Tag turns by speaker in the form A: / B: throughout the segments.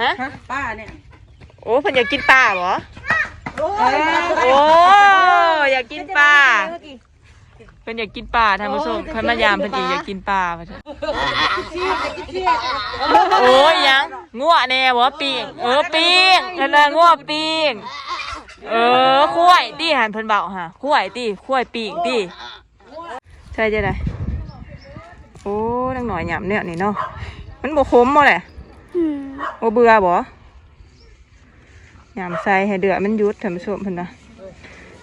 A: ฮะ
B: ฮะป้าเนี่ย
A: โอ้เพิ่นอยากกินปลาเหรอ
B: โอ้
A: โอ้อยากกินปลาเพิ่นอยากกินปลาท่านผู้ชมเพิ่นมายามเพิ่นอีอยากกินปลาว่าซั่นโอ้ยยังงัวแน่บ่ปิ้งเออปิ้งนั่นน่ะงัวปิ้งเออคุ้ยติหันเพิ่นเบาฮะคุ้ยติคุ้ยปิ้งติใช่จะได้โอ้นังหน่อยหยำเนี่ยนี่เนาะมันบ่ขมบ่แหละ โอเบื่อบ่ยามใส่ให้เดือดมันหยุดท่านผู้ชมเพิ่นนะ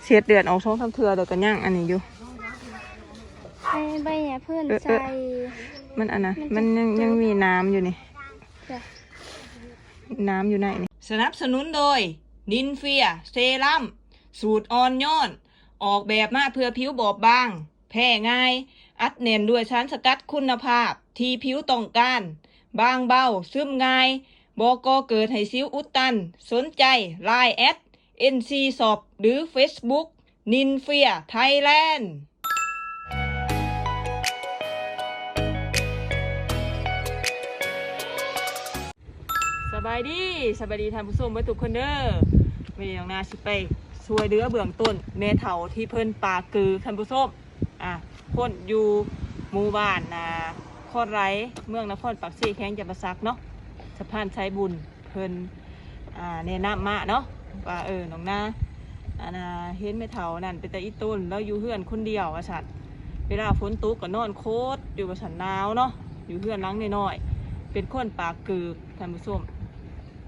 A: เสียดเดือดออกช่องทำเทือเดี๋ยวก็ย่างอันนี้อยู่
C: ใบใบเนี่ยเพื่อน
A: เออเออ
C: ใส่
A: มันอันนะมันยังยังมีน้ำอยู่นี่
C: จ้ะ
A: น้ำอยู่ในนี่สนับสนุนโดย นินเฟีย เซรั่มสูตรอ่อนโย้อน ออกแบบมาเพื่อผิวบอบบาง แพ้ง่าย อัดเน่นด้วยสารสกัดคุณภาพ ที่ผิวต้องการ บางเบา ซึมง่ายบอกเกิดให้ซิวอุดตัน สนใจ Line แอด NC สอบหรือ Facebook นินเฟียไทยแลนด์สบายดีสบายดีท่านผู้ชมไว้ทุกคนเด้อวันนี้น้องนาสิไปช่วยเดือเบื้องต้นแม่เฒ่าที่เพิ่นปลากือท่านผู้ชมอะคนอยู่หมู่บ้านนะ คอดไรเมืองนครปักซีแข้งจำปาสักเนาะสะพานใช้บุญเพิ่นอ่าแนะนำมาเนาะว่าเออน้องนาอ่านะเห็นแม่เฒ่านั่นเป็นแต่อีต้นแล้วอยู่เฮือนคนเดียวว่าสัตว์เวลาฝนตกก็นอนโคตรอยู่ว่าสันหนาวเนาะอยู่เฮือนหลังน้อยๆเป็นคนปากเกือกท่านผู้ชม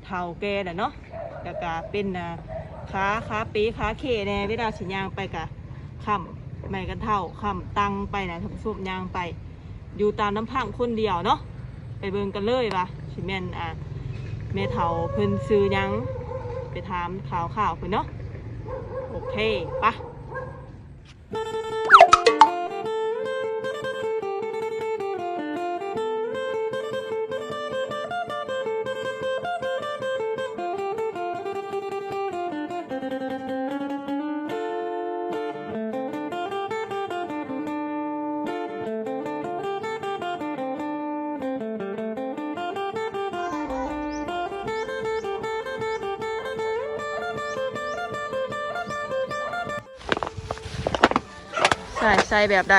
A: เท่าแก่น่ะเนาะแล้วก็เป็นอ่าขาขาปีขาเคแน่เวลาสิยางไปกะค่ำไม่กันเท่าค่ำตังไปนะทำซุปยางไป อยู่ตามน้ำพังคนเดียวเนาะไปเบิ่งกันเลยว่ะชิแมนอะเม่เฒ่าเพิ่นซื้อยังไปถามข่าวข่าวเพิ่นเนาะโอเคปะ ใส่ใส่แบบใด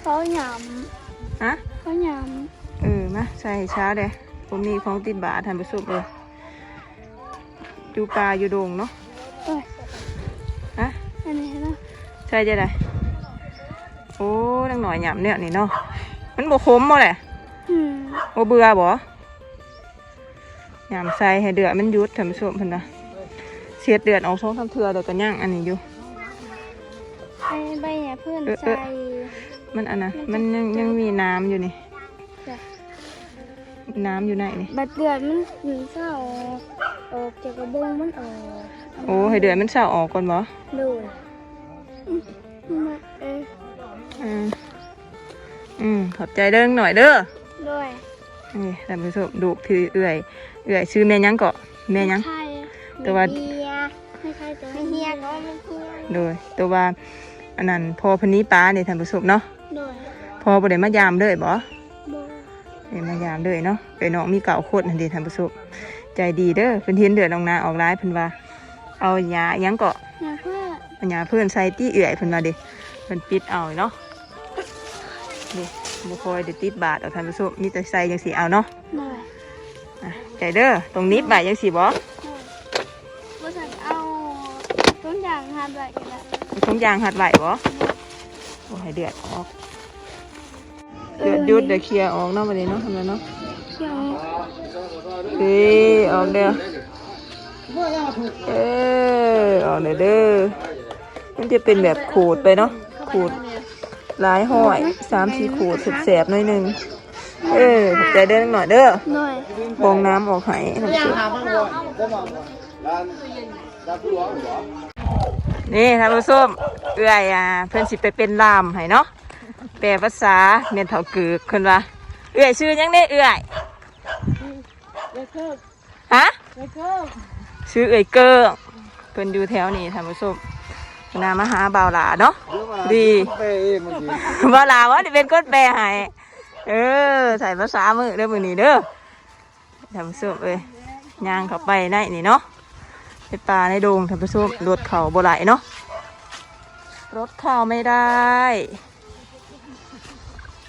C: เขาหย
A: ฮะำ
C: เขาหย
A: เออมาใส่ช้าเด้ผมมีของติดบาททันไปสุบเลยอยู่ปลาอยู่โดงเนาะำ
C: เอ้ย
A: ฮะ
C: อันนี้นะ
A: ใช่จะได้โอ้นังหน่อยหยำเนี่ยนี่เนาะมันบ่ขมบ่แหละ
C: อืม
A: โอเบื่อบ่หยำใส่ให้เดือดมันหยุดท่านผู้ชมเพิ่นนะเสียดเดือดออกช่องทำเทือเดี๋ยวก็ย่างอันนี้อยู่
C: ใบใบเนี่ยเพื่อน
A: เออเออ
C: ใส่
A: มันอันนะมันยังยังมีน้ำอยู่นี่
C: จ้ะ
A: น้ำอยู่ในนี่
C: บัดเดือดมันหนีเศร้าออกจากกระบงมันออก
A: โอ้ให้เดือดมันเศร้าออกก่อนบ่
C: ดูอืมมาเอ้ย
A: อืมอืมขอบใจเด้อหน่อยเด้อ
C: ด้วย
A: นี่ท่านผู้ชมดูคือเอื่อย เอื่อยชื่อแม่หยังเกาะแม่หยัง
C: ใช่
A: แต่ว่า
C: เฮียไม่ใช่ตัวเฮียก็ไม่เฮีย
A: โดยตัวว่า อันนั้นพอเพนนี้ป้าเนี่ยท่านผู้ชมเนาะ
C: ด้วย
A: พอบ่ได้มายามเลยบ่
C: โบ
A: ได้มายามเลยเนาะไปน้องมีเก่าโคตรนั่นเดีท่านผู้ชมใจดีเด้อเพิ่นเห็นเดือดลงนาออกร้ายเพิ่นว่า เอาหญ้าหยังเกาะ
C: เนี่ยเพื่อ
A: เอาหญ้าเพิ่นใส่ตี้เอื่อยเพิ่นว่าเดิเพิ่นปิดเอาเนาะนี่บ่ค่อยได้ติดบาทเอาท่านผู้ชมมีแต่ใส่จังสิเอาเนาะ
C: ด้วย
A: อะใจเด้อตรงนี้บาทจังสิบ่
C: ด้วยบริษัทเอาต้นยางทำแบบนี้แหละ
A: มีถุงยางหัดไหวบ่โอ้ให้เดือดออก เดือดหยุดเดี๋ยวเคลียร์ออกเนาะบัดนี้เนาะทำไมเนาะ
C: เขียว
A: เฮ้ยออกเด้อเออออกเด้อเด้อมันจะเป็นแบบขูดไปเนาะขูดหลายห้อยสามสี่ขูดแสบๆหน่อยหนึงเออขอบใจเด้อหน่อยเด้อ
C: หน่อย
A: บองน้ำออกให้ทำสุด นี่ท่านผู้ชมเอื้อยอะเพื่อนสิไปเป็นลามให้เนาะแปลภาษาเมียนเถากือกคนว่าเอื้อยชื่อยังเด้เอื้อยฮะชื่อเอื้อยเกิ้งเพิ่นอยู่แถวนี้ท่านผู้ชมนามาหาบ่าวหลาเนาะดี
B: เบ่า
A: วหลาว่าที่เป็นคนแปลให้เออใส่ภาษามือเด้อมือนี้เด้อท่านผู้ชมเอ้ยย่างเข้าไปได้นี่เนาะ ไปปลาในโดงท่านผู้ชมรถเขาบ่ไหลเนาะรถเข้าไม่ได้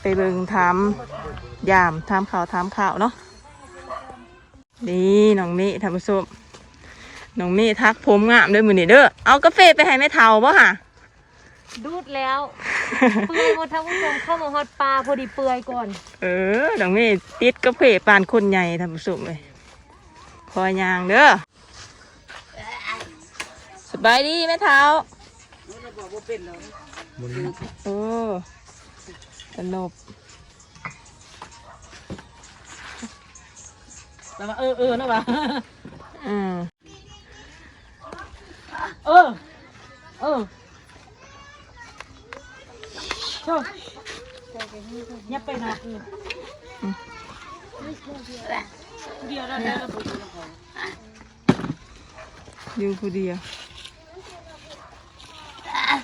A: ไปเบิ่งทำยามทำข่าวทำข่าวเนาะนี่น้องนี่ท่านผู้ชมน้องนี่ทักผมงามด้วยมือนี่เด้อเอากาแฟไปให้แม่เทาบ่ฮะ
D: ดูดแล้วเปื่อยหมดทั้งผู้ชมเข้ามาฮอดปลาพอดีเปื่อยก่อน
A: เออดอกนี้ติดกาแฟปานคนใหญ่ท่านผู้ชมเลยคอยยางเด้อส บายดีแม่เท้า
B: บอกว่าเป็นแล้ว
A: โอ้สนุก
B: แต่ว่าเออเออนะวะ
A: อืม
B: เออ เออชอบยับไปนะเดียวแล้วแล้ว
A: อยู่ผู้เดียว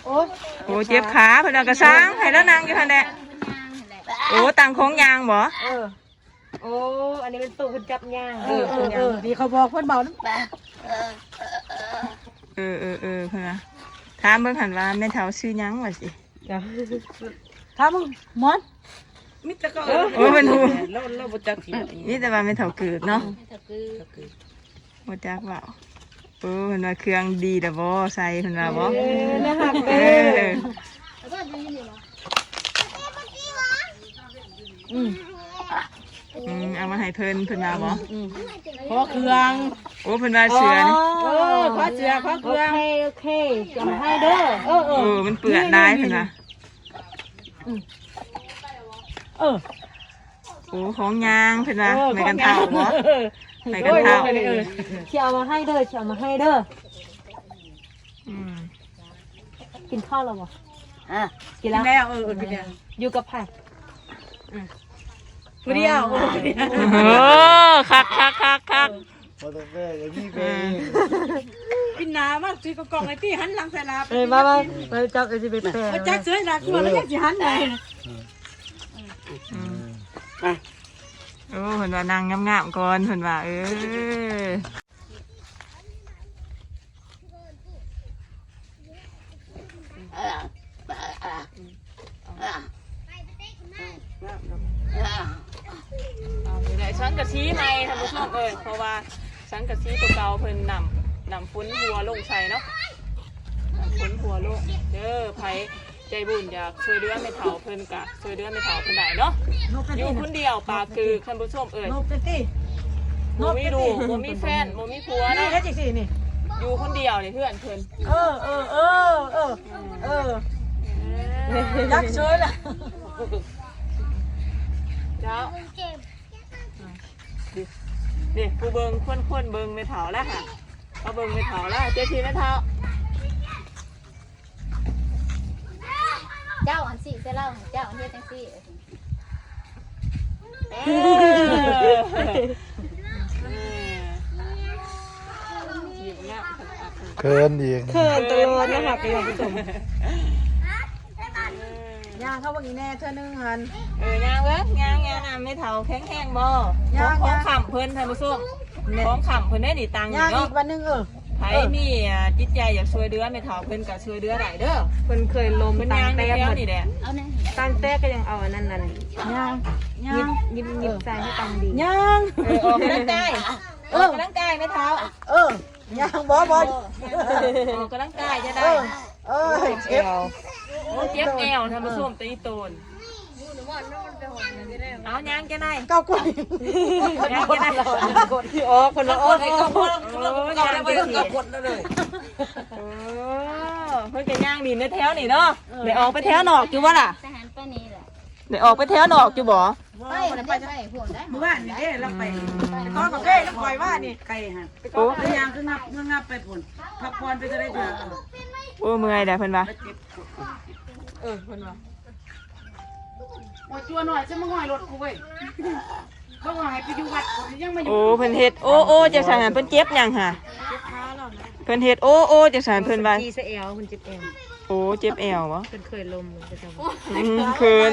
B: โอ้ย
A: โอ้เจ็บขาเพิ่นเอากระซังให้แล้วนางอยู่ทันแดะโอ้ตังโค้งยางบ่
B: เออ
D: โอ้ อันนี้เป็นตู้คุณจับย่าง
B: เออเออเออดีเขาบอกเพื่อนเบาน้ำ
A: เออเออเออเพิ่นนะถามเบิ่งหันว่าแม่เท้าชื่อหยังว่าสิ
B: ถ้ามึงมอนมิตรก็เออ
A: โอ้เป็นหู
B: เราเราบจักที
A: นี่แต่ว่าแม่เท้าเกิดเนาะบ่จักว่า โอ้เพิ่นว่าเครื่องดีเด้อบ่ใส่เพิ่นว่าบ่
B: นะครับ
A: เออ
B: อืม
A: อืมเอามาให้เพิ่นเพิ่นมาบ่
B: ขอเครื่อง
A: โอ้เพิ่นว่าเสือนี่
B: เออขอเสือขอเค
D: โอ
B: รื่อง
D: เคโอเคจำให้เด้อ
B: เออเอ
A: โอ้
B: อ
A: มันเปื้อนได้เพิ่นว่า
B: เออ
A: โอ้ของยางเพิ่นว่าไม่กันเท่าบ่ ไม่กันเท่า
B: เออ
D: เชียวเอามาให้เด้อเชียวเอามาให้เด้อ
A: อืม
D: กินข้าวแล้วบ่
B: อะ
D: กิน
B: กิน
D: แล้ว
B: แล้วเออกินแล้ว
D: อยู่กับไผ่
B: ผู้เดียวโอ้ย
A: โอ้คักคักคักคัก
E: พอแต่แม่อย่างนี้ไป
A: อืม
B: กินน้ำมากซื้อกกล่องไอ้ที่หันหลังใส่ลา
D: เอ้ยมามามาจับไอ้ที่เป็นแปะ
B: เอาจักเสือหลักตัวแล้วยังสิหันไหน
A: อืม โอ้เพิ่นว่านางงามๆก่อนเพิ่นว่าเออเอาอยู่ไหนกะสีใหม่ท่านผู้ชมเอ้ยเพราะว่าสังกะสีตัวเก่าเพิ่นนำนำฟุ้นหัวลงใส่เนาะนำฟุ้นหัวลงเด้อไผ ใจบุญอยากช่วยเหลือไม่เฒ่าเพิ่นกะช่วยเหลือไม่เฒ่าเพิ่นได้เนาะ
B: นกกระ
A: อ
B: ติ
A: ยู่
B: น
A: คนเดียวปากคือท่านผู้ชมเอ้ย
B: นกกระติ
A: บ่มีลูกบ่มีแฟนบ่มีผัว
B: นี่
A: เนาะ
B: แค่จีสี่นี่
A: อยู่คนเดียวนี่เพื่อนเพิ่น
B: เออเออเออเออเออยักษ์ช่วยล่ะ
A: เจ้านี่ผู้เบิ่งคนคนๆเบิ่งไม่เฒ่าแล้วค่ะเอาเบิ่งไม่เฒ่าแล้วเจ๊ทีไม่เฒ่า
C: เจ้าอันสี่เจ้าเล่าให้เจ้าอันเฮ็ดจังสี่
E: เคินอีก
B: เขินตลอดนะคะไปยังผู้ชมย่างเข้าบางอีแน่เธอนึ่งหัน
A: เออยางเว้ยยางยางน้ำไม่เท่าแข็งแข็งบ่
B: ย่าง
A: ของ
B: ย่าง
A: ขำเพิ่นท่านผู้ชมของขำเพิ่นได้ดีตังค์อยู่
B: ย่างอี
A: เนาะ
B: กวันหนึงเออ
A: ไผมีอ่าจิตใจอยากช่วยเหลือไม่เท่าเพิ่นก็ช่วยเหลือได้เด้อ
D: เพิ่นเคยลม
A: เพิ่น
D: ตัง
A: ยางใน
D: แต้
A: แถว
D: หมด
A: นี่แหละ
C: เอาแน่
D: ตังแต้ก็ยังเอาอันนั้นนั่น
B: ย่างย่า
D: ยิ
B: ง
D: บยิบยิบใส่ให้ตังดี
B: ย่าง
A: เออออกกำลังกายออกกำลังกายไม่เท่า
B: เออย่างบอบอ
A: ออกกำลังกายจะ
B: เอ
A: ได้
B: อเออเจ็บ
A: โอ้เจ็บแอวท่านผู้ชมตีโตน เอายางจะได้
B: เก้ากุย
A: ยางจะได้
B: กดที่ออกคนละออก
A: โอ้ยางจะได้
B: กดเลย
A: เออเพิ่นก็ย่างดินในแถวนี่เนาะเดี๋ยวออกไปแถวนอกอยู่วะล่ะ
C: ทหารป้านี่แหละ
A: เดี๋ยวออกไปแถวนอกอยู่บ่
C: ไปมันได้ไปพวกได้
B: เมื่อวานนี่เด้เราไปตอนกับเก้เราปล่อยว่านี่ไก่ฮะ
A: โอ้
B: ไปยางคืองับเมื่องับไปผลพักผ่อนไปจะได้เถอะ
A: โอ้เมื่อยเด้อเพิ่นว่า
B: เออคนว่า โอ้ยจัวหน่อยจะมาง่อยรถกูเว้ยเขาว่าให้ไปอยู่วัดยังมาอยู่
A: โอ้เพิ่นเฮ็ดโอ้โอ้จังซั่นน่ะเพิ่นเจ็บหยังห่ะเพิ่นเฮ็ดโอ้โอ้จังซั่นเพิ่นว่า
D: จีเสเอลคุณจิบเอล
A: โอ้เจ็บแอวบ่
D: เพิ่นเคยลมมันจะทำ
A: อืมเขิน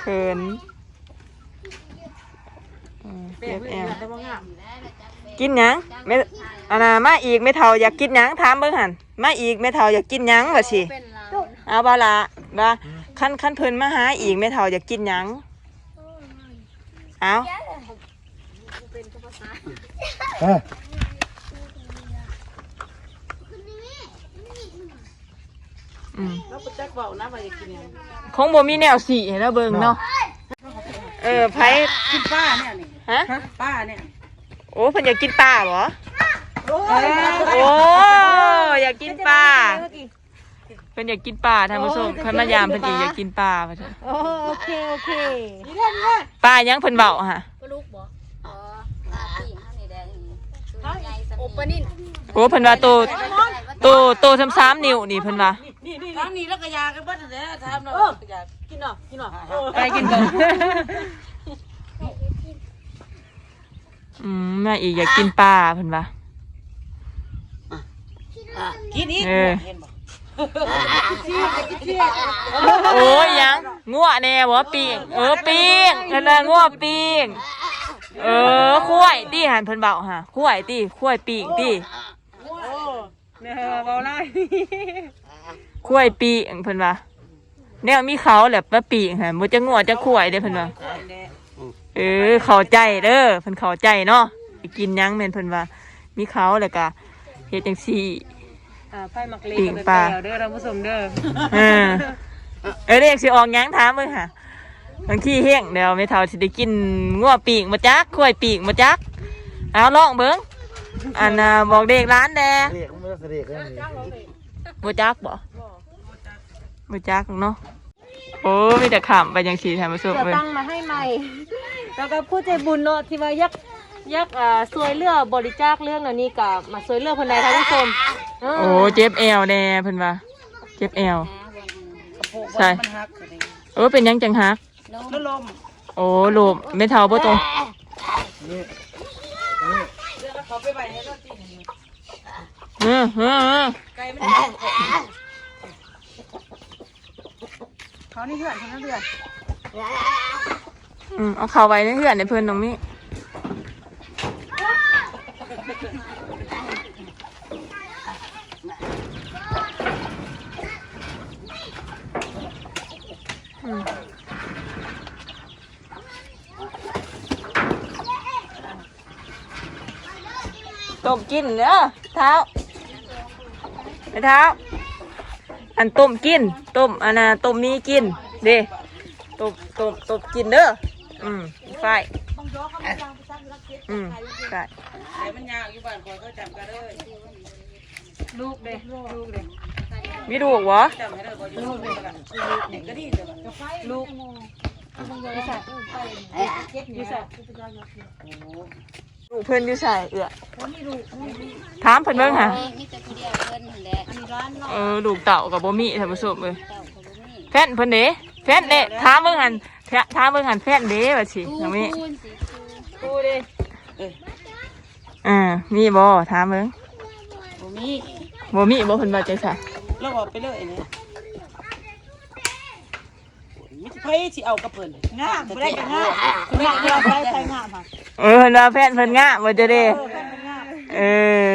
A: เขินอืม
B: แป้ง
A: เจ็บ
B: เพื่
A: แอ
B: อน
A: ว
B: แต่ว่างาม
A: กินหยังแม่อานามาอีกแม่เฒ่าอยากกินหยังถามเบิ่งหั่นมาอีกแม่เฒ่าอยากกินหยังว่าสิ
C: เป็นเรา
A: เอาบ่ละว่าคันคันเพิ่นมาหาอีกแม่เฒ่าอยากกินหยังเอา
E: เอ้ย
A: อืม
B: แล้วก็จักเว้านะว่าจะกินหยัง
A: คงบ่มีแนวสีให้เราเบิ่งเนาะเออไผ
B: กินป้าเนี่ยนี่
A: ฮะ
B: ป้าเนี่ย
A: โอ้เพิ่นอยากกินปลาบ่
B: โอ้
A: โอ้อยากกินปลาเพิ่นอยากกินปลาท่านผู้ชมเพิ่นมายามเพิ่นอีกอยากกินปลาว่าซั่น
D: โอ้โอเคโอเค
A: ปลายังเพิ่นเว้าฮะ
C: ลูกบ่อ๋ออาปีข้างนี้ได้ตัวใหญ่สโอปนิน
A: โอ้เพิ่นว่าโตโตโตซ้ำๆนิ้วนี่เพิ่นว่า
B: ครั้งนี้แล้วก็ยากันเบิดนั่นแหละถามเนาะอยากกินเนาะกินเนาะ
A: ไปกินก่อนอืมแม่อีกอยากกินปลาเพิ่นว่า
B: กินอีก
A: เออ
B: เห็นบ่
A: โอ้ยยังงัวแน่บ่ปิ้งเออปิ้งเพิ่นว่างัวปิ้งเออคุ้ยติหันเพิ่นเว้าฮะคุ้ยติคุ้ยปิ้งติ
B: โอ้เนี่ยเว้าไล่
A: คุ้ยปิ้งเพิ่นว่าแนวมีเขาแหละมาปิ้งฮะบ่จะงัวจะคุ้ยเด้เพิ่นว่าเออเข้าใจเด้อเพิ่นเข้าใจเนาะกินยังแม่นเพิ่นว่ามีเขาแล้วก็เฮ็ดจังซี่
D: อ่าไฟมักเล็ก
A: ปิ้ง
D: กับ
A: ปลา
D: แก้วเด้อท่านผู้ชมเด้อ
A: เออเออเรียกสิออกหยังถามเบิ่งค่ะบางทีเฮงเดี๋ยวไม่เท่าสิได้กินงัวปีกมาจักข้วยปีกมาจักเอาลองเบิ่งอันน่ะบอกเด็กร้านแด
E: เรียกมันก็เรียกแล้วนี่
A: บ่จักบ่บ่จักเนาะโอ้มีแต่ขำไปจังซี่ท่านผู้ชม
D: จะ
A: เบิ่ง
D: ตั้งมาให้ใหม่แล้วก็ผู้ใจบุญเนาะที่ว่ายัก ยักอ่าช่วยเหลือบริจาคเรื่องเหล่านี้กับมาช่วยเหลือคนใดท่านผู้ชมเออ
A: โอ้เจ็บแอวแน่เพิ่นว่าเจ็บแอว ใช่
B: มันหักกันเอง
A: เออเป็นหยังจังฮัก
B: แล้วลม
A: โอ้ลูกไม่เท่าบ่ตรง
E: นี่
B: เดี๋ยวเขาไปไว้ให้รถจีน
A: เออเออเออ
B: ไก่มันเขานี่เหือนเขานั่นเหือน
A: อืมเอาเข้าไว้ในเฮือนในเพิ่นตรงนี้ กินเด้อเท้าไปเท้า อันต้มกิน ต้มอันน่ะต้มมีกิน เด้ต้มต้มต้มกินเด้อ อืมไฟอืมใช่
B: ไก่มันยาวอยู่บ้านคอยเขาจำกันเลย
D: ลูกเด้ลูกเด้
A: มีดูกวะ
B: จำให้เลยก็อยู่ลูกเลยก็นี่ก็ดีเลยว่ะ
D: ลูกอยู่ใส่อยู่ใส่
A: ลูกเพื่อนอยู่ใส่เอือถามเพิ่นเบิ่งค่ะ
C: มีแต่ผู้เดียวเพิ่นนั่นแหละอันนี้ร้านเนาะ
A: เออลูกเต่ากับบ่มีท่านผู้ชมเอ้ย
C: เต่าก็บ่มี
A: แฟนเพิ่นเด้แฟนเด้ถามเบิ่งหันแฟนถามเบิ่งหันแฟนเด้ว่าสิ
C: ตู้
A: น้องมี
C: คูณสิ
D: กูเด้
A: อ่ามีบ่ถามเบิ่ง
B: บ่มี
A: บ่มีบ่เพิ่นว่าจังซั่น
B: แล้วออกไปเลยเนี่ยมิ ไผสิเอากับเพิ่นงามบ่ได้ก็งาม
D: งามเราไปใส่งามค่ะ
A: เออเพิ่นว่าแฟนเพิ่นงามบ่จะเด้เออ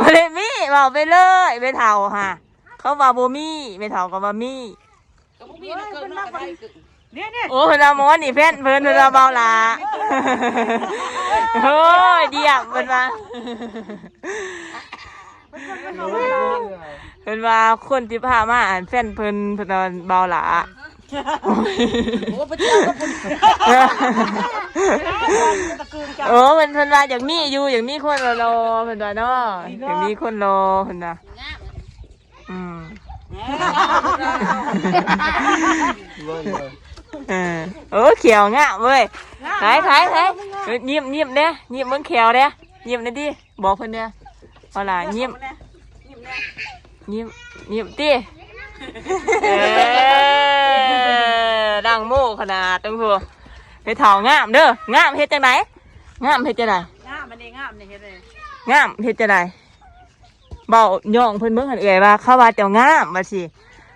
A: บ่ได้มีเว้าไปเลยไปเฒ่าค่ะ เขาว่าบ่มีไปเฒ่าก็ว่ามี
B: ก็บ่มีนะเกินมาก็ได้เนี่ยเนี่ย
A: โอ้เพิ่นว่าหมอนี่แฟนเพิ่นเพิ่นว่าเบาหลาโอ้ยเดียบเพิ่นว่า เพิ่นว่าคนที่พามาอ่านแฟนเพิ่นเพิ่นว่าเบาหลา
B: โอ้พระเจ้าก็บ่
A: โอ้เพิ่นเพิ่นว่าอยากมีอยู่อยากมีคนรอเพิ่นว่าเนาะอยากมีคนรอเพิ่นว่า
C: งาม
A: อืม
E: เบิ่งเลย
A: เออโอ้เขียวงะเว้ยถ่ายถ่ายถ่ายเออยิ้มยิ้มเด้ยิ้มเบิ่งเขียวเด้ยิ้มหน่อยดิบอกเพิ่นเด้ เอาล่ะยิ้มยิ้มยิ้มติเออดังโม่ขนาดตังพัวไปเถางามเด้องามเฮ็ดจังไดงามเฮ็ดจังได
B: งามมันได้งามนี่เฮ็ดเลย
A: งามเฮ็ดจังไดเบาย่องเพิ่นเบิ่งหันเอ่ยว่าเขาว่าเจ้างามว่าสิ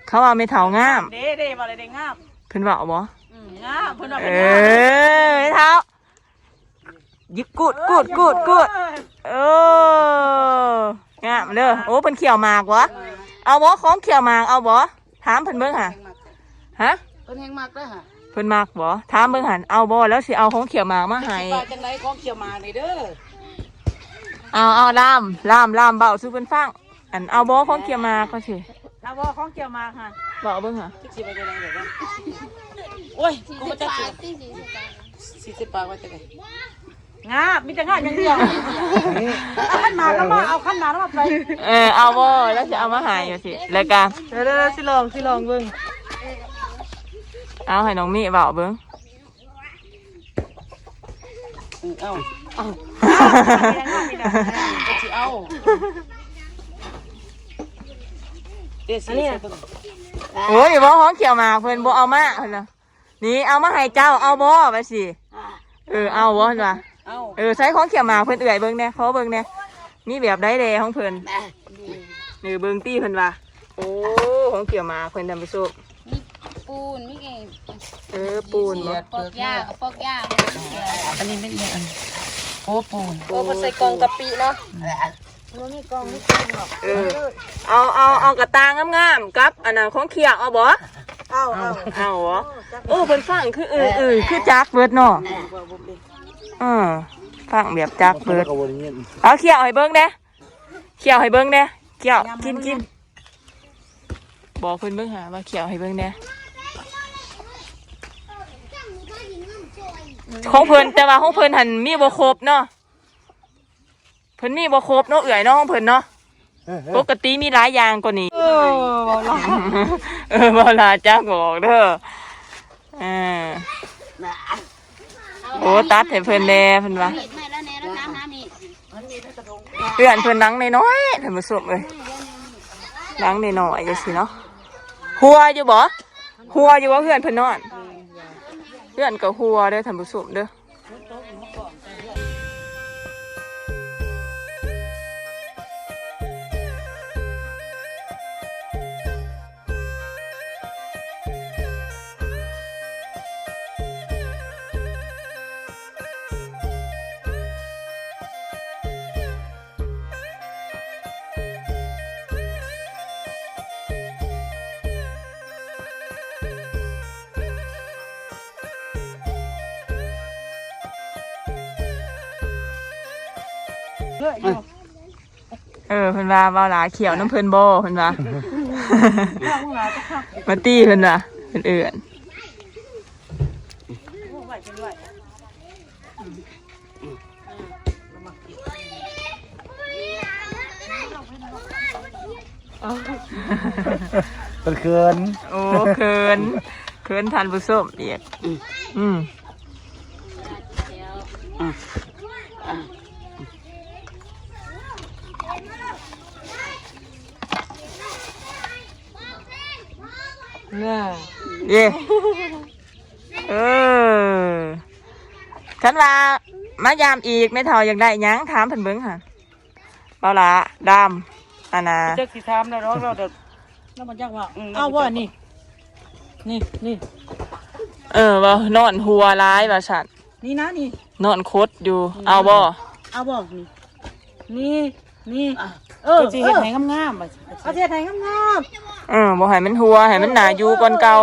A: เขาว่าไม่เถางาม
B: เด้เด้บ่ได้ได้งาม
A: เพิ่นเว้าบ่
B: อืม
D: งาเพิ่นว่า
A: เอ
D: เป็นงา
A: อไม่เท้า ยึกกูดกูดกูดกูดโอ้งามเด้อโอ้เพิ่นเขียวหมากวะเอาบ่ของเขียวหมากเอาบ่ถามเพิ่นเบิ่งหะฮะ
B: เพิ่นแห้งมากเด้อฮะ
A: เพิ่นมากบ่ถามเบิ่งหันเอาบ่แล้วสิเอาของเขียวหมากมาให้
B: สิว่าจังไดของเขียวหมากนี่เด้อ
A: เอาเอาล่ามล่ามล่ามเบาสู้เพิ่นฟังอันเอาบ่ของเขียวหมากก็สิ
D: เอาบ่ของเกี่ยวมาค่ะ
A: บอกเบิ่งหะ
B: จักสิว่าจังไดแบบว่าโอ้ยกูบ่จักสิ
C: ที่สี่สิบาท
B: สิสิบปากว่าจังได
D: งามีแต่งาอย่างเดียวขั้นมาแล้วมาเอาขั้นมาแล้วมาไป
A: เออเอาบ่แล้วสิเอามาให้ว่าสิแล้วก็เดี๋ยวๆๆสิลองสิลองเบิ่งเอาให้น้องมีเบาเบิ่ง
B: เออเอาก็สิเอาเดี๋ยวสิใส่เบิ่ง
A: โอ้ยบ่ของเขียวหมากเพิ่นบ่เอามาเพิ่นน่ะนี่เอามาให้เจ้าเอาบ่ว่าสิเออเอาบ่เพิ่นว่า
B: เอา
A: เออใช้ของเขียวหมากเพิ่นเอื่อยเบิ่งแหน่ขอเบิ่งแหน่มีแบบใดแดของเพิ่นเออเบิ่งตี้เพิ่นว่าโอ้ของเขียวหมากเพิ่นทำไปสุก
C: ปูนไม่เก่ง
A: เออปูนบ่
C: ปอกยากับปอกยา
B: อันนี้ไม่เนี่ยอันโอ้ปูน
A: โอ้เพิ่นใส่กล่องกะปิเนาะ
C: มันมีกองไม่เก่งหรอก
A: เออเอาเอาเอากระตางงามๆกับอันนั้นของเขียวเอาบ่
D: เอาเอา
A: เอาบ่โอ้เพิ่นฟังคือเออเออคือจักเบิดเนาะอือ ฟังแบบจักเบิด
E: กระวนเงี้ย
A: เอาเขียวให้เบิ้งเด้เขียวให้เบิ้งเด้เขียวกินกินบอกเพิ่นเบิ้งหาว่าเขียวให้เบิ้งเด้ของเพิ่นแต่ว่าของเพิ่นหันมีบ่ครบเนาะเพิ่นมีบ่ครบเนาะเอื่อยเนาะของเพิ่นเนาะปกติมีหลายอย่างกว่านี้
D: เออลอง
A: เออบ่ลาจักบอกเด้อเอ่าโอ้ตัดให้เพิ่นแน่เพิ่นว่า
C: มีดไม่แล้วแน่แล้วน้ำน้ำนี่
A: เพื่อนเพิ่นนังน้อยๆท่านผู้ชมเลยนังน้อยๆจังซี่เนาะหัวอยู่บ่หัวอยู่บ่เพื่อนเพิ่นนอนเพื่อนกับหัวเด้อท่านผู้ชมเด้อ เออเพิ่นว่าเว้าหลาเขียวน้ำเพิ่นบ่เพิ่นว่ามาตีเพิ่นว่าเพิ่นเอื่น
E: เป็นเกิน
A: โอ้เคินเคินท่านผู้ชมอีกอืม น่ะเย่เออฉันว่ามายามอีกไม่เท่าอยากได้หยังถามเพิ่นเบิ่งค่ะเปล่าละดำอันน่ะ
B: จักสิถามแล้วเนาะเราเด้อแล้วมันจักว่า
D: เอาว่านี่ นี่นี่
A: เออว่านอนหัวร้ายว่าฉัน
D: นี่นะนี่
A: นอนคดอยู่ เอาบ่
D: เอาบอกนี่ นี่นี่ เอ
B: เอ
D: อ
B: อสิเฮ็ดให้งามๆบ่
D: เอาเทียนไทยงาม
A: เออบ่ให้มันหัวให้มันหนาอยู่ก่อนเก่า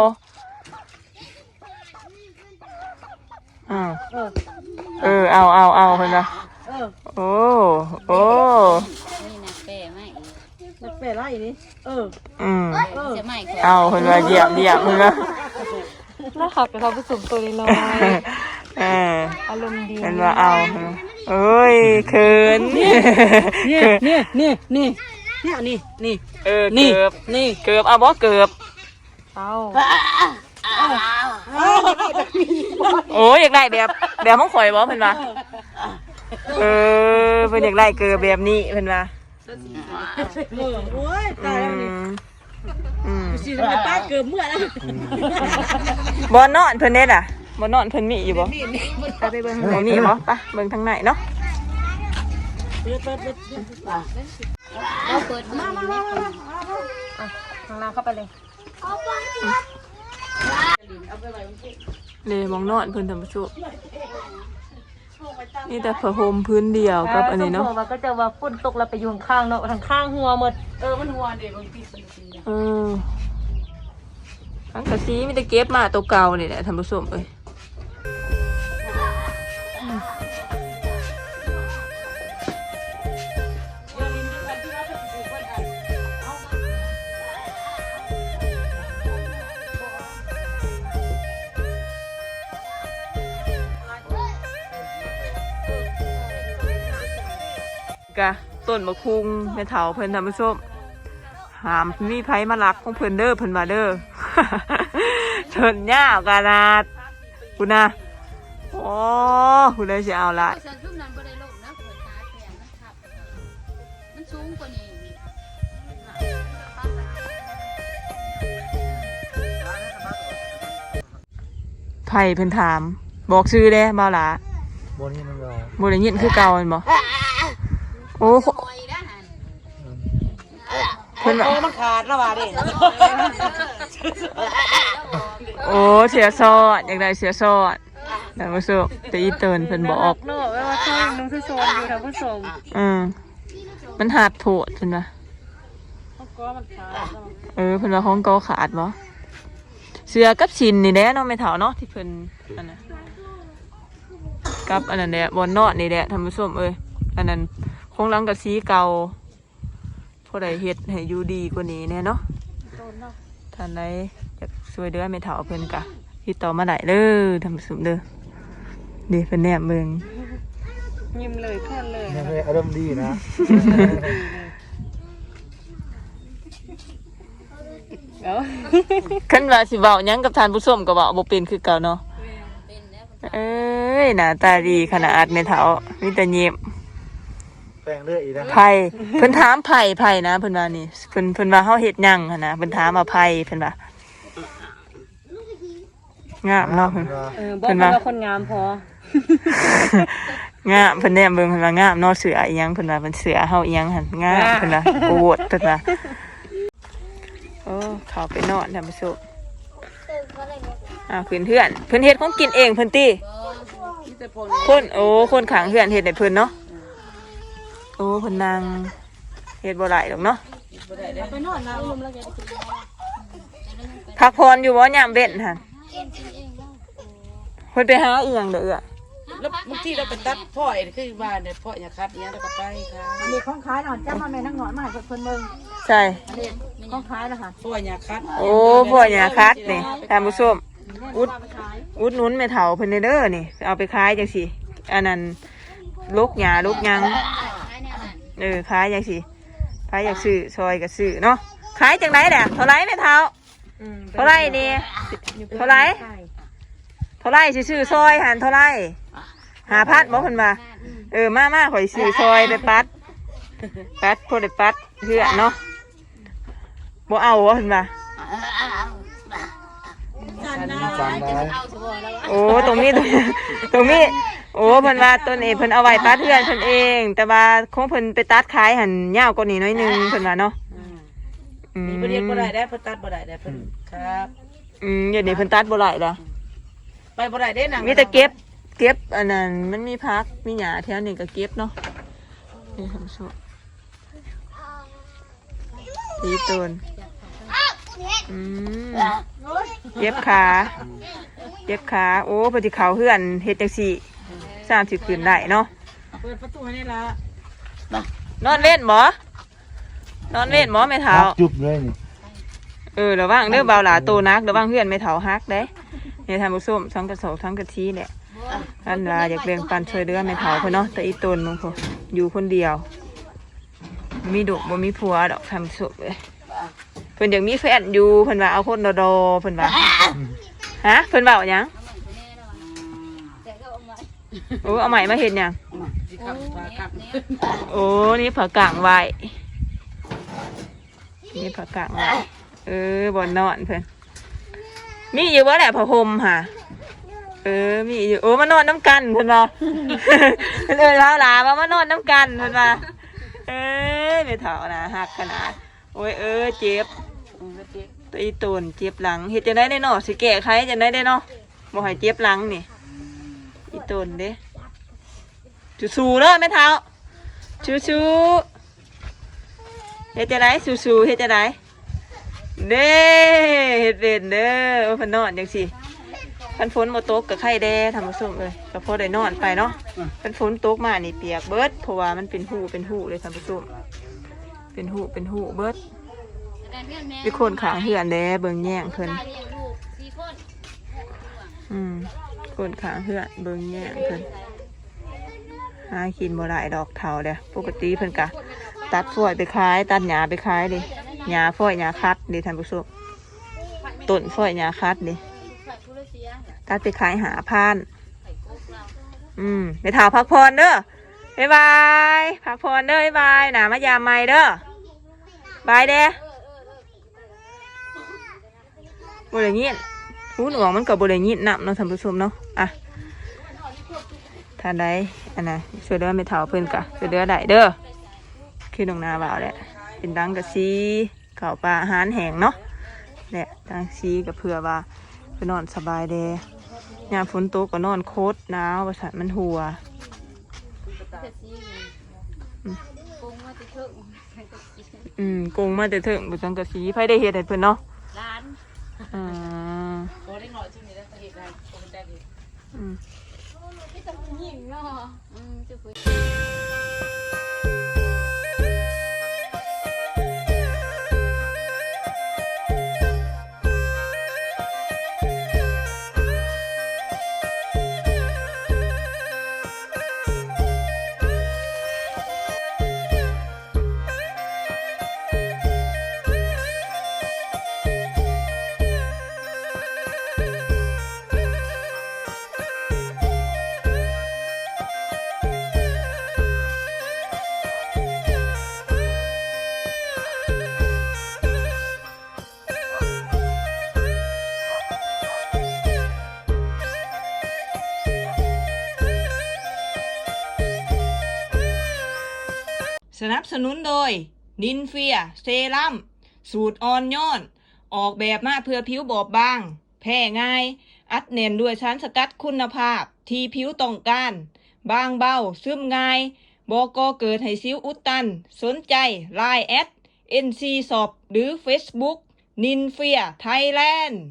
A: อืม
D: ๆเออ
A: เออเอาเอาเอาเพิ่นว่า
D: เออ
A: โอ้โอ้
C: นี่นะเป้ไม่
D: นักเปรไรนี่ เออ
A: อืม
D: เออ
C: จะไม่ขอ
A: เอาเพิ่นว่าเหยียบเหยียบเพิ่นว่าน่าหักกับท่านผู้ชมตัวน้อยเอออารมณ์ดีเพิ่นว่าเอาเพิ่นว่าเอ้ยเขิน
D: นี่นี่นี่นี่ เนี่ยนี่นี่
A: เออ
D: นี่
A: เกือบ
D: นี่
A: เกือบเอาบ่เกือบ
D: เอา
A: โอ้ยอยากได้แบบแบบของข่อยบ่เพิ่นว่าเออเพิ่นอยากได้เกือบแบบนี้เพิ่นว่า
D: เออโอ้ยตายแล้วนี่
A: อืม
D: สิทำไมป้าเกิดเมื่อแล้ว
A: บอนอนเพิ่นเด้ล่ะบอนอนเพิ่นมีอยู่บ่ไปไปเบิ่งบ่มีบ่ไปเบิ่งทางไหนเนาะ
C: เราเปิดมามามา
A: ทางล่างเข้าไปเลยเลยมองนอนพิ่นทำประชุนี่แต่ผ้าห่มพื้นเดียวกับอันนี้เนาะ
D: มมุติว่าก็จะว่าฝนตกแล้วไปอยู่ข้างเนาะทางข้างหัวหมด
B: เออมันหัวเด็กบางทีมันสี
A: เออทั้งกะซีมีแต่เก็บมาตัวเก่านี่แหละท่านผู้ชมเอ้ย กะต้นมะคุงแม่เถาเพิ่นท่านผู้ชมหามมีไผมาลักของเพิ่นเด้อเพิ่นมาเด้อเชิญย่าวกานาดคุณนะโอ้คุณได้สิเอาละ
C: ส่วนทุ่มนั้นบ่ได้ลงนะเปิดตาแข็งมันขับมันสูงกว่านี้
A: ไผเพิ่นถาม บอกชื่อเด้บ่าวหล่ะ
E: บนนี้มันรอ
A: บ่ได้ยินคือเก่าแม่นบ่โอ้
C: คอยด้านหัน
A: เพิ่นว่า
B: โอ้มันขาดแล้วว่ะเด็
A: โอ้เสียซอดอยากได้เสียซอดท่านผู้ชมแต่อีเตินเพิ่นบอก
D: เนาะว่าเขายังนุ่งที่โซนอยู่ท่านผู้ชม
A: อืมมันหาดโผดเพิ่นว่า
D: เขาก็มันขาดเนาะ
A: เออเพิ่นว่าของเกาขาดบ่เสือกับชินนี่แหละเนาะแม่เฒ่าเนาะที่เพิ่นอันน่ะกับอันนั้นแหละบอนนอนนี่แหละท่านผู้ชมเอ้ยอันนั้น คงหลังกับสีเก่าพอได้เฮ็ดให้อยู่ดีกว่านี้แน่เนาะท่านใดอยากช่วยเหลือแม่เฒ่าเพิ่นกะติดต่อมาได้เด้อท่านผู้ชมเด้อนี่เพิ่นแนบเบิ่ง
D: ยิ้มเลยเพื่อนเลย
E: นี่ให้อารมณ์ดีนะ
D: เอ้า
A: คันว่าสิเว้าหยังกับท่านผู้ชมก็เว้าบ่เป็นคือเก่าเนาะเอ้ยหน้าตาดีขนาดแม่เฒ่ามีแต่ยิ้ม
E: แปลงเลือดอีกนะ
A: ไผ่เพิ่นถามไผ่ไผ่นะเพิ่นว่านี่เพิ่นเพิ่นว่าเฮาเฮ็ดหยังหั่นนะเพิ่นถามว่าไผ่เพิ่นว่างามเนาะเพิ่น
E: รอ
D: เออบอกเพิ่นว่าคนงามพองา
A: มเพิ่นแนมเบิ่งเพิ่นว่างามเนาะเสืออีหยังเพิ่นว่าเพิ่นเสือเฮาอีหยังหั่นงามเพิ่นว่าโอ้โหเพิ่นว่าโอ้เข้าไปนอนท่านผู้ชมอ้าวเพิ่นเพื่อนเพิ่นเฮ็ดของกินเองเพิ่นติ
B: มีแต่พวก
A: คนโอ้คนขังเพื่อนเฮ็ดให้เพิ่นเนาะ โอ้เพิ่นนั่งเฮ็ดบ่หลายดอกเนาะ
D: ไปนอนนะ
A: พักพรอยู่บ่ยามเว้นหั่นเพิ่นไปหาอีหยังเด้อเอื้อ
B: แล้วบางทีเราไปตัดพ่อยคือบ้านเนี่ยพ่อยอย่าคัดเนี้ยเราก็ไปค่ะ
D: อันนี้ของขายหน่อยจ้ามาแม่นั่งหน่อยมาให้เพิ่นเบิ่ง
A: ใช่
D: ของขายแล้วค่ะ
B: พ่อยอย่าคัด
A: โอ้พ่อหยาคัดนี่ท่านผู้ชมอุดอุดหนุนแม่เฒ่าเพิ่นเด้อนี่ เอาไปขายจังซี่อันนั้นลูกหญ้าลูกหยัง
C: ขายแนวนั้น
A: เออขายจังซี่ขายอยากซื้อซอยก็ซื้อเนาะขายจังไดแหละเท่าไหร่แม่เฒ่าเท่าไหร่นี่เท่าไหร่เท่าไหร่สิซื้อซอยหันเท่าไหร่หาพัดบ่เพิ่นว่าเออมามาข่อยซื้อซอยไปปัด ปัดพอได้ปัดเหือเนาะบ่เอาบ่เพิ่นว่า
E: จำได้
A: โอ้ตรงนี้ตรงตรงนี้ โอ้เพิ่นว่าต้นเองเพิ่นเอาไว้ตัดเพื่อนเพิ่นเอง แต่ว่าคงเพิ่นไปตัดขายหันยาวกว่านี้หน้อยหนึงเพิ่นว่าเนาะอืม
B: มีประเด็นบ่ได้ได้เพิ่นตัดบ่ได้ได้เพิ่นครับ
A: อืมเดี๋ยวนี้เพิ่นตัดบ่หลายละ
B: ไปบ่ได้ได้หนัง
A: มีแต่เก็บ เก็บอันนั้นมันมีพักมีหญ้าแถวนี้ก็เก็บเนาะนี่ท่านผู้ชมตีต้นอืมเก็บขาเก็บขา โอ้เพิ่นสิเข้าเฮือนเฮ็ดจังซี่ สร้างสิขึ้นได้เนาะ
D: เปิดประตูให้นี่ละ
A: นอนเล่นหมนอนเล่นหมอไม่เท้า
E: จุบเลยนี่
A: เออระวังเด้อเบาหลาโตนักระวังเพื่อนไม่เท้าฮักเด้เนี่ยทำผู้ส้มทั้งกระสอบทั้งกะทิเนี่ยอันลาอยากเบ่งปันช่วยเดือไม่เท้าเพื่นเนาะแต่อีตนมึงพออยู่คนเดียว มีดุบ่มีผัวดอกทำสุบเลยเพิ่นอยากมีแฟนอยู่เพิ่นว่าเอาคนดอๆเพิ่นว่าฮะเพิ่นเบาหยัง
C: แต่ก็เอามา
A: โอ้เอาใหม่มาเห็นยัง
B: สิครับครับ
A: โอ้นี่ผักกางไว้นี่ผักกางไว้เออบอนนอนเพื่อนมีอยู่ว่าแหละผ้าห่มค่ะ เออมีอยู่โอ้มานอนน้ำกันเพื่อนมาเพื่อนเออเท้าลามามานอนน้ำกันเพื่อนมาเอ้ยไม่เท่านะหักขนาดโอ้ยเออเจ็บตีตูนเจ็บหลังเฮ็ดจะได้ได้เนาะสิแก้ไขจะได้ได้เนาะบ่ให้เจ็บหลังนี่ อีตนเด้สู้ๆเด้อแม่เท้าสู้ๆเฮ็ดจะได้สู้ๆเฮ็ดจะได้เด้เฮ็ดเป็นเด้อโอ้เพิ่นนอนจังซี่คันฝนบ่ตกก็ไข่แด้ทำผู้ชมเอ้ยก็พอได้นอนไปเนาะคันฝนตกมานี่เปียกเบิดเพราะว่ามันเป็นหูเป็นหูเลยท่านผู้ชมเป็นหูเป็นหูเบิดมีคนขางเหือนแด้เบิ่งแย่งเพิ่น อืมคนขางเหื่อนเบิ่งแย่เพิ่นหากินบ่ได้ดอกเถาเด้อปกติเพิ่นกะ ตัดฝอยไปขาย ตัดหญ้าไปขายดิหญ้าฝอยหญ้าคัดดิท่านผู้ชมต้นฝอยหญ้าคัดดิตัดไปขายหาพาน อืมไปถาพักผ่อนเด้อบ๊ายบายพักผ่อนเด้อบ๊ายบายหนามายามใหม่เด้อบายเด้อบ่ได้ยิน หูหนวกมันก็บ่ได้ยินนำเนาะท่านผู้ชมเนาะอะท่านใดอันน่ะช่วยเด้อไม่เท่าเพิ่นกะช่วยเด้อได้เด้อคือน้องนาบ่าวแหละเป็นดังกะซีข้าวปลาอาหารแห้งเนาะแหละดังซีก็เพื่อว่าไปนอนสบายเดยยามฝนตกก็นอนโคตรหนาวประสาทมันหัวอืมกงมาแต่เถิงบุจังกะซีไผได้เฮ็ดให้เพิ่นเนาะ
B: ร้าน
A: อ่า
B: โอ้ได้ หน่อยช่วงนี้แล้วเหตุการณ์โอ้เป็นใจดี
A: อืม
C: อืมจะ
A: สนับสนุนโดย นินเฟียเซรั่มสูตรอ่อนโย้อนออกแบบมาเพื่อผิวบอบบาง แพ้ง่าย อัดแน่นด้วยสารสกัดคุณภาพ ที่ผิวต้องการ บางเบา ซึมง่ายบอกอเกิดให้สิวอุดตัน สนใจ Line แอด NC สอบหรือ Facebook นินเฟียไทยแลนด์